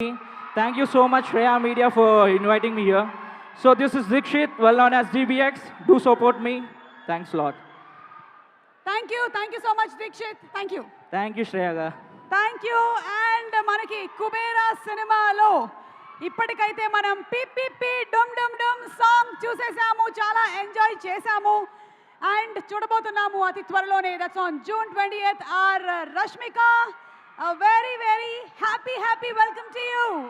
Thank you so much, Shreya Media, for inviting me here. So this is Dikshit, well known as DBX. Do support me. Thanks a lot. Thank you thank you so much Dixit thank you Thank you, Shreya. ga. Thank you and మనకి కుబేరా సినిమాలో ఇప్పటికైతే మనం PPP డమ్ డమ్ డమ్ song చూసేసాము చాలా enjoy చేసాము and చూడబోతున్నాము అతి త్వరలోనే that's on June twenty eighth or Rashmika A very, very happy, happy welcome to you.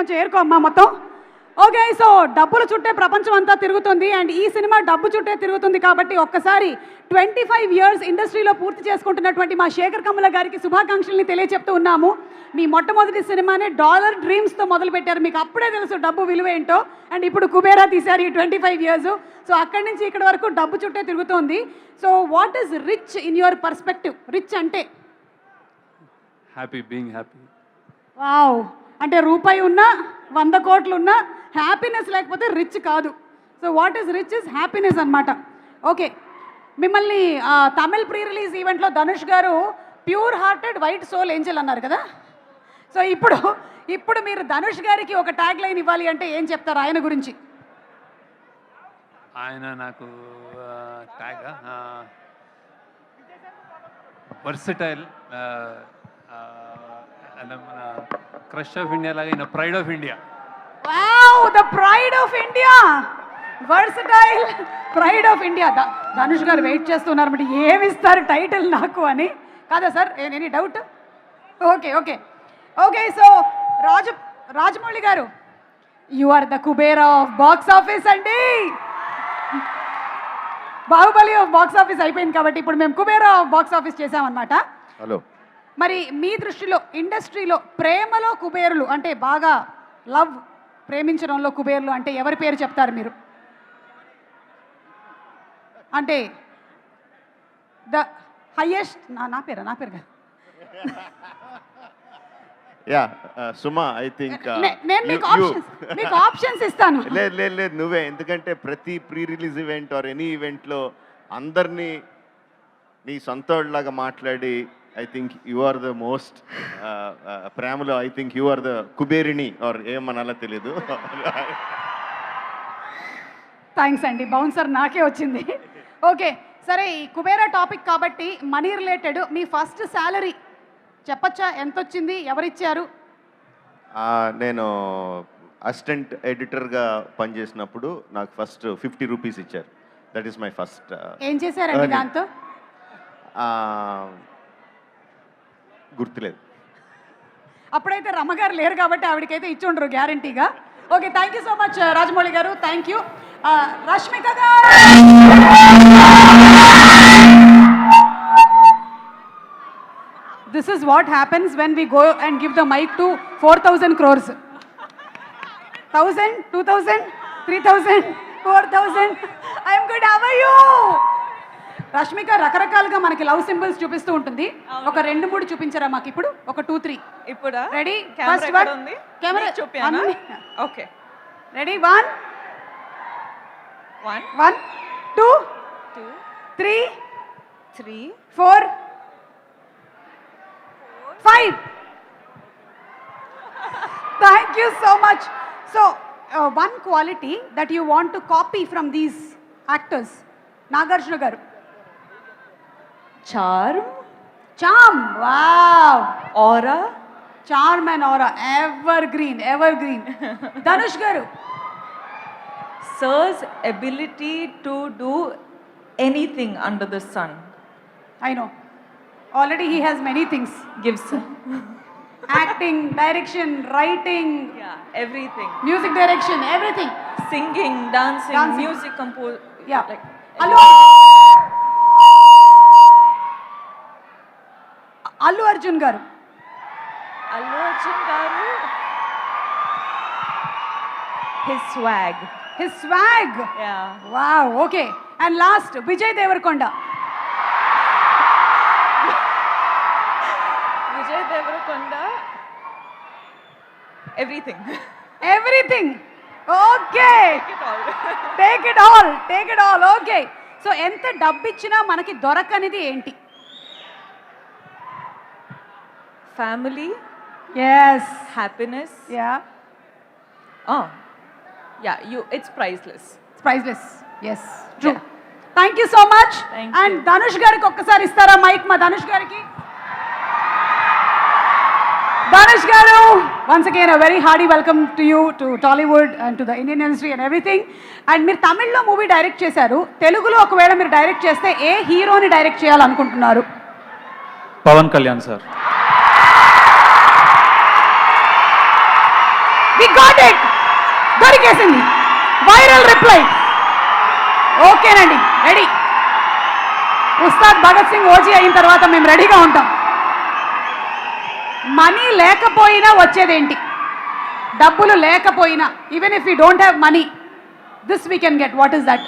కొంచెం ఏరుకో అమ్మా మొత్తం. ఓకే సో డబ్బుల చుట్టే ప్రపంచం అంతా తిరుగుతుంది అండ్ ఈ సినిమా డబ్బు చుట్టే తిరుగుతుంది కాబట్టి ఒక్కసారి ట్వంటీ ఫైవ్ ఇయర్స్ ఇండస్ట్రీలో పూర్తి చేసుకుంటున్నటువంటి మా శేఖర్ కమల గారికి శుభాకాంక్షల్ని తెలియచెప్తూ ఉన్నాము. మీ మొట్టమొదటి సినిమానే డాలర్ డ్రీమ్స్తో మొదలు పెట్టారు. మీకు అప్పుడే తెలుసు డబ్బు విలువ ఏంటో. అండ్ ఇప్పుడు కుబేరా తీశారు ఈ ట్వంటీ ఫైవ్ ఇయర్స్. సో అక్కడి నుంచి ఇక్కడ వరకు డబ్బు చుట్టే తిరుగుతోంది. So what is rich in your perspective? Rich అంటే? Happy being happy wow. అంటే రూపాయి ఉన్నా వంద కోట్లు ఉన్నా హ్యాపీనెస్ లేకపోతే రిచ్ కాదు. So what is rich is happiness అనమాట ఓకే మిమ్మల్ని తమిళ్ ప్రీ రిలీజ్ ఈవెంట్లో Dhanush garu pure hearted white soul angel అన్నారు కదా? సో ఇప్పుడు ఇప్పుడు మీరు ధనుష్ గారికి ఒక ట్యాగ్ లైన్ ఇవ్వాలి అంటే ఏం చెప్తారు ఆయన గురించి? ఆయన నాకు ట్యాగ్ వర్సిటైల్ మన క్రష్ ఆఫ్ ఇండియా లాగా ఈయన pride of India. Wow the pride of India. Versatile pride of India. Dhanush garu wait చేస్తున్నారు మరి ఏమి ఇస్తారు టైటిల్ నాకు అని. కాదా sir? Any doubt? Okay okay. Okay so Raja Rajamouli garu you are the Kubera of box office అండి. Baahubali of box office అయిపోయింది కాబట్టి ఇప్పుడు మేము కుబేరా ఆఫ్ బాక్స్ ఆఫీస్ చేసామన్నమాట హలో మరి మీ దృష్టిలో ఇండస్ట్రీలో ప్రేమలో కుబేరులు అంటే బాగా లవ్ ప్రేమించడంలో కుబేరులు అంటే ఎవరి పేరు చెప్తారు మీరు? అంటే ద హయ్యెస్ట్ నా నా పేరు నా పేరు యా సుమా ఐ థింక్ నే- నేను మీకు ఆప్షన్స్ మీకు ఆప్షన్స్ ఇస్తాను. లేదు లేదు లేదు నువ్వే ఎందుకంటే ప్రతి pre release event or any ఈవెంట్లో అందరినీ నీ సొంతలాగా మాట్లాడి I think you are the most ప్రేమలో I think you are the కుబేరిణి or ఏమనాలో తెలియదు థ్యాంక్స్ అండి బౌన్సర్ నాకే వచ్చింది. ఓకే సరే ఈ కుబేరా టాపిక్ కాబట్టి మనీ రిలేటెడ్ మీ ఫస్ట్ శాలరీ చెప్పచ్చా? ఎంత వచ్చింది ఎవరిచ్చారు నేను అసిస్టెంట్ ఎడిటర్గా పనిచేసినప్పుడు నాకు ఫస్ట్ ఫిఫ్టీ రూపీస్ ఇచ్చారు. దట్ ఈస్ మై ఫస్ట్ ఏం చేశారండి. దాంతో? గుర్తులేదు. అప్పుడైతే రమ్మగారు లేరు కాబట్టి ఆవిడకైతే ఇచ్చుండ్రు గ్యారంటీగా. Okay thank you so much Rajamouli garu. Thank you Rashmika garu! This is what happens when we go and give the mic to four thousand crores thousand two thousand three thousand four thousand I'm good how you Rashmika రకరకాలుగా మనకి love symbols చూపిస్తూ ఉంటుంది. ఒక రెండు మూడు చూపించరా మాకు ఇప్పుడు? ఒక టూ త్రీ. ఇప్పుడా? రెడీ కెమెరా ఫస్ట్ వన్ ఉంది? కెమెరా నీకు చూపియానా? Okay. Ready one one one two two three three four five thank you so much so one quality that you want to copy from these actors Nagarjuna garu charm, charm, wow, aura, charm and aura, evergreen, evergreen. Danush Garu. Sir's ability to do anything under the sun. I know. Already he has many things. Gives. Acting, direction, writing. Yeah, everything. Music direction, everything. Singing, dancing, dancing. music compose. Yeah. Like, Hello. Allu Arjun గారు Allu Arjun garu. His swag. His swag. Wow okay and last Vijay Devarakonda Vijay Devarakonda. Everything. Everything okay. Take it all take it all okay so ఎంత డబ్బు ఇచ్చినా మనకి దొరకనిది ఏంటి Family, yes happiness. Yeah Oh, yeah. You. It's priceless. Priceless yes true thank you so much Thank and you. Dhanush గారికి ఒక్కసారి ఇస్తారా mic మా ధనుష్ గారికి? Dhanush garu once again a very hearty welcome to you to Tollywood and to the Indian industry and everything and మీరు తమిళ్ళో movie direct చేశారు. తెలుగులో ఒకవేళ మీరు డైరెక్ట్ చేస్తే ఏ హీరోని డైరెక్ట్ చేయాలనుకుంటున్నారు? Pawan Kalyan sir. Got it దొరికేసింది. Viral reply ఓకేనండి రెడీ. ఉస్తాద్ భగత్ సింగ్ ఓజీ అయిన తర్వాత మేము రెడీగా ఉంటాం. మనీ లేకపోయినా వచ్చేదేంటి? డబ్బులు లేకపోయినా even if you don't have money this we can get what is that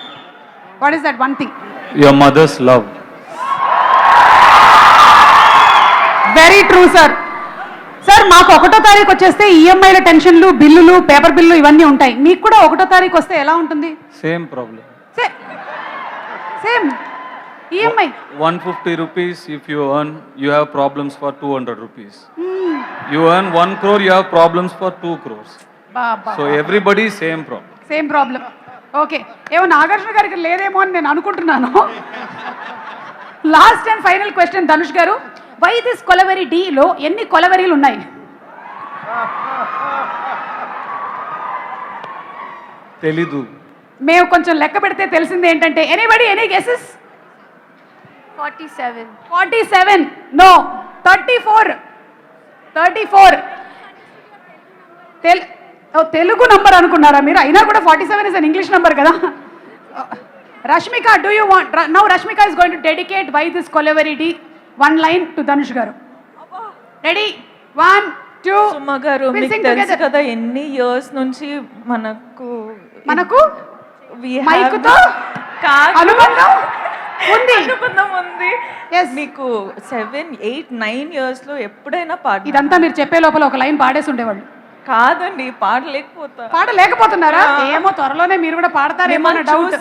what is that one thing your mother's love very true sir sir మాకు ఒకటో తారీఖు వచ్చేస్తే ఈఎంఐల టెన్షన్లు బిల్లులు పేపర్ బిల్లు ఇవన్నీ ఉంటాయి. మీకు కూడా ఒకటో తారీఖు వస్తే ఎలా ఉంటుంది? Same. Problem same EMI one fifty rupees if you earn you have problems for two hundred rupees. You earn one crore you have problems for two crores. So everybody same problem same problem okay. ఏమో నాగార్జున గారికి లేదేమో అని నేను అనుకుంటున్నాను. Last and final question Dhanush garu. Why this kolaveri డీలో ఎన్ని కొలవెరీలు ఉన్నాయి? తెలీదు. మేము కొంచెం లెక్క పెడితే తెలిసింది ఏంటంటే anybody any guesses 47. Forty seven no thirty four thirty four తెల్ ఓ, తెలుగు నంబర్ అనుకున్నారా మీరు? అయినా కూడా forty seven is an English number కదా Rashmika do you want now Rashmika is going to dedicate why this Kolaveri Di one line to Dhanush garu ready one two గారు మీకు తెలుసు కదా ఎన్ని ఇయర్స్ నుంచి మనకు మనకు మైకుతో. అనుబంధం ఉంది. అనుబంధం ఉంది. మీకు సెవెన్ ఎయిట్ నైన్ ఇయర్స్లో ఎప్పుడైనా పాట ఇదంతా మీరు చెప్పే లోపల ఒక లైన్ పాడేసి ఉండేవాళ్ళు. కాదండి పాడలేకపోతా. పాడలేకపోతున్నారా? ఏమో త్వరలోనే మీరు కూడా పాడతారేమో డౌట్